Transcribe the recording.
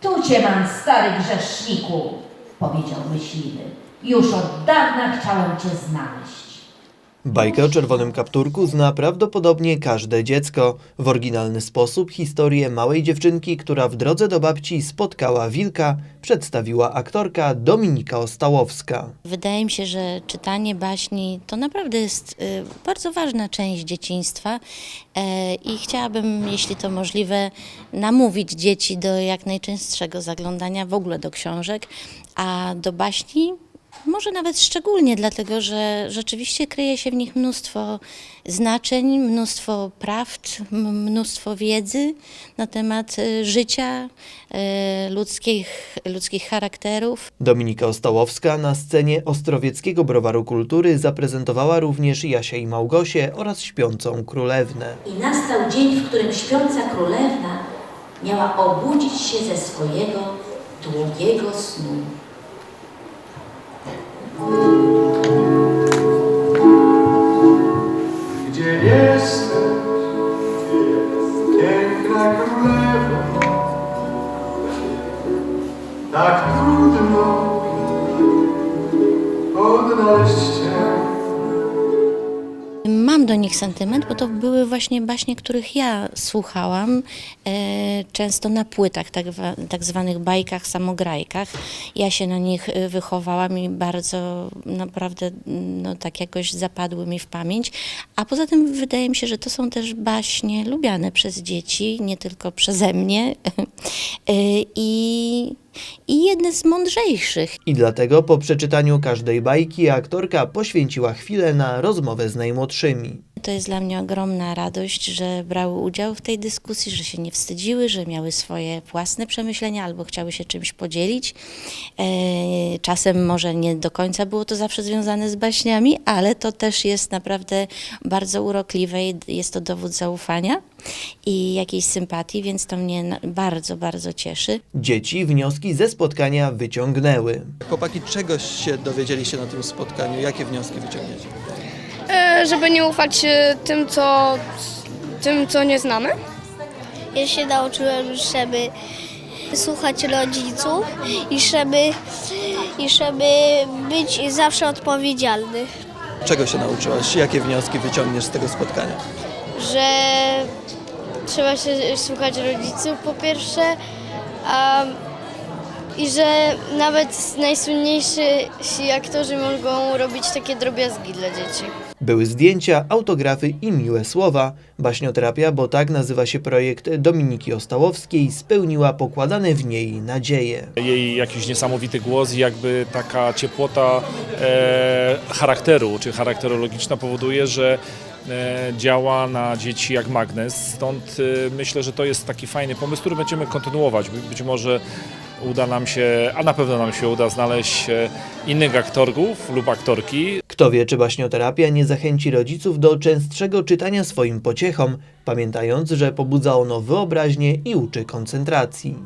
Tu cię mam, stary grzeszniku, powiedział myśliwy. Już od dawna chciałem cię znaleźć. Bajkę o czerwonym kapturku zna prawdopodobnie każde dziecko. W oryginalny sposób historię małej dziewczynki, która w drodze do babci spotkała wilka, przedstawiła aktorka Dominika Ostałowska. Wydaje mi się, że czytanie baśni to naprawdę jest y, bardzo ważna część dzieciństwa e, i chciałabym, jeśli to możliwe, namówić dzieci do jak najczęstszego zaglądania w ogóle do książek, a do baśni może nawet szczególnie, dlatego że rzeczywiście kryje się w nich mnóstwo znaczeń, mnóstwo prawd, mnóstwo wiedzy na temat y, życia, y, ludzkich, ludzkich charakterów. Dominika Ostałowska na scenie Ostrowieckiego Browaru Kultury zaprezentowała również Jasia i Małgosię oraz Śpiącą Królewnę. I nastał dzień, w którym śpiąca królewna miała obudzić się ze swojego długiego snu. Tak trudno odnaleźć Cię. Do nich sentyment, bo to były właśnie baśnie, których ja słuchałam, e, często na płytach, tak, tak zwanych bajkach, samograjkach. Ja się na nich e, wychowałam i bardzo naprawdę no, tak jakoś zapadły mi w pamięć. A poza tym wydaje mi się, że to są też baśnie lubiane przez dzieci, nie tylko przeze mnie. E, I jedne z mądrzejszych. I dlatego po przeczytaniu każdej bajki aktorka poświęciła chwilę na rozmowę z najmłodszymi. To jest dla mnie ogromna radość, że brały udział w tej dyskusji, że się nie wstydziły, że miały swoje własne przemyślenia albo chciały się czymś podzielić. E, Czasem może nie do końca było to zawsze związane z baśniami, ale to też jest naprawdę bardzo urokliwe i jest to dowód zaufania i jakiejś sympatii, więc to mnie bardzo, bardzo cieszy. Dzieci wnioski ze spotkania wyciągnęły. Chłopaki, czegoś się dowiedzieliście na tym spotkaniu? Jakie wnioski wyciągniecie? Żeby nie ufać e, tym, co, tym, co nie znamy. Ja się nauczyłem, żeby słuchać rodziców i żeby, i żeby być zawsze odpowiedzialny. Czego się nauczyłaś? Jakie wnioski wyciągniesz z tego spotkania? Że trzeba się słuchać rodziców po pierwsze a, i że nawet najsłynniejsi aktorzy mogą robić takie drobiazgi dla dzieci. Były zdjęcia, autografy i miłe słowa. Baśnioterapia, bo tak nazywa się projekt Dominiki Ostałowskiej, spełniła pokładane w niej nadzieje. jej jakiś niesamowity głos i jakby taka ciepłota e, charakteru, czy charakterologiczna powoduje, że działa na dzieci jak magnes. Stąd e, myślę, że to jest taki fajny pomysł, który będziemy kontynuować. By- Być może uda nam się, a na pewno nam się uda znaleźć e, innych aktorów lub aktorki, Kto wie, czy baśnioterapia nie zachęci rodziców do częstszego czytania swoim pociechom, pamiętając, że pobudza ono wyobraźnię i uczy koncentracji.